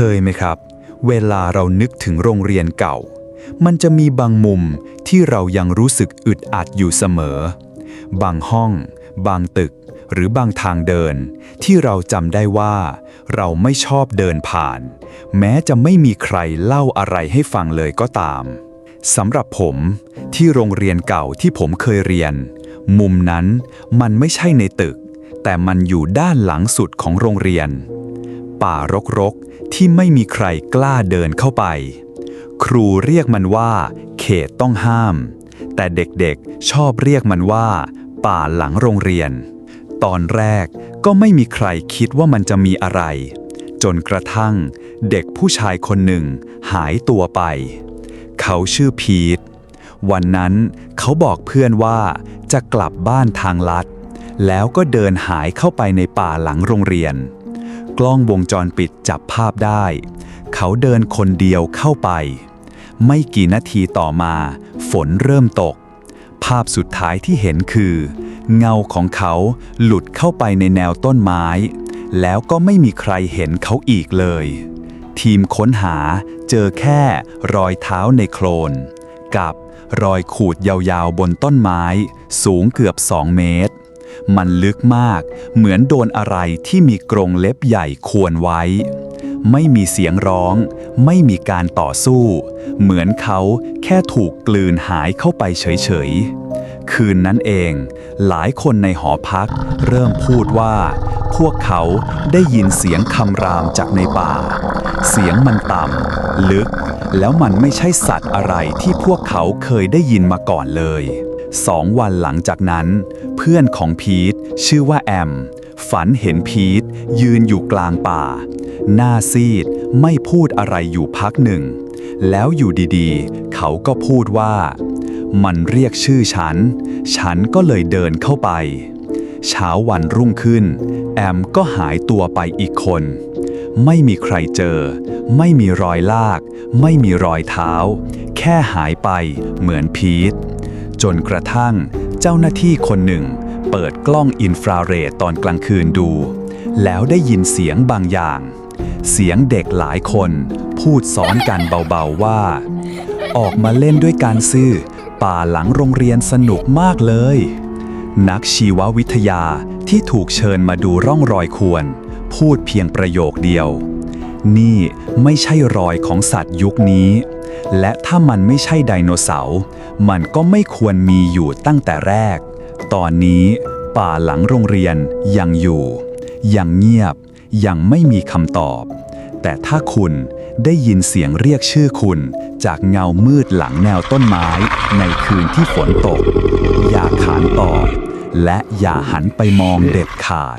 เคยไหมครับ เวลาเรานึกถึงโรงเรียนเก่า มันจะมีบางมุมที่เรายังรู้สึกอึดอัดอยู่เสมอ บางห้อง บางตึก หรือบางทางเดิน ที่เราจำได้ว่า เราไม่ชอบเดินผ่าน แม้จะไม่มีใครเล่าอะไรให้ฟังเลยก็ตามสำหรับผมที่โรงเรียนเก่าที่ผมเคยเรียน มุมนั้นมันไม่ใช่ในตึก แต่มันอยู่ด้านหลังสุดของโรงเรียน ป่ารก ที่ไม่มีใครกล้าเดินเข้าไป ครูเรียกมันว่า เขตต้องห้าม แต่เด็กๆชอบเรียกมันว่า ป่าหลังโรงเรียน ตอนแรกก็ไม่มีใครคิดว่ามันจะมีอะไร จนกระทั่ง เด็กผู้ชายคนหนึ่งหายตัวไป เขาชื่อพีทวันนั้นเขาบอกเพื่อนว่าจะกลับบ้านทางลัด แล้วก็เดินหายเข้าไปในป่าหลังโรงเรียน กล้องวงจรปิดจับภาพได้ เขาเดินคนเดียวเข้าไป ไม่กี่นาทีต่อมา ฝนเริ่มตก ภาพสุดท้ายที่เห็นคือ เงาของเขาหลุดเข้าไปในแนวต้นไม้ แล้วก็ไม่มีใครเห็นเขาอีกเลย ทีมค้นหาเจอแค่รอยเท้าในโคลน กับรอยขูดยาวๆบนต้นไม้ สูงเกือบ 2 เมตร มันลึกมาก เหมือนโดนอะไรที่มีกรงเล็บใหญ่ควรไว้ ไม่มีเสียงร้อง ไม่มีการต่อสู้ เหมือนเขาแค่ถูกกลืนหายเข้าไปเฉยๆ คืนนั้นเอง หลายคนในหอพักเริ่มพูดว่า พวกเขาได้ยินเสียงคำรามจากในป่า เสียงมันต่ำลึก แล้วมันไม่ใช่สัตว์อะไรที่พวกเขาเคยได้ยินมาก่อนเลย สองวันหลังจากนั้น เพื่อนของพีทชื่อว่าแอม ฝันเห็นพีทยืนอยู่กลางป่า หน้าซีดไม่พูดอะไรอยู่พักหนึ่ง แล้วอยู่ดีๆ เขาก็พูดว่า มันเรียกชื่อฉัน ฉันก็เลยเดินเข้าไป เช้าวันรุ่งขึ้น แอมก็หายตัวไปอีกคน ไม่มีใครเจอ ไม่มีรอยลาก ไม่มีรอยเท้า แค่หายไปเหมือนพีท จนกระทั่งเจ้าหน้าที่คนหนึ่ง เปิดกล้องอินฟราเรดตอนกลางคืนดู แล้วได้ยินเสียงบางอย่าง เสียงเด็กหลายคน พูดซ้อนกันเบาๆว่า ออกมาเล่นด้วยกันซื่อป่าหลังโรงเรียนสนุกมากเลย นักชีววิทยาที่ถูกเชิญมาดูร่องรอยควร พูดเพียงประโยคเดียว นี่ไม่ใช่รอยของสัตว์ยุคนี้ และถ้ามันไม่ใช่ไดโนเสาร์ มันก็ไม่ควรมีอยู่ตั้งแต่แรก ตอนนี้ป่าหลังโรงเรียนยังอยู่ ยังเงียบ ยังไม่มีคำตอบ แต่ถ้าคุณได้ยินเสียงเรียกชื่อคุณ จากเงามืดหลังแนวต้นไม้ในคืนที่ฝนตก อย่าขานตอบ และอย่าหันไปมองเด็ดขาด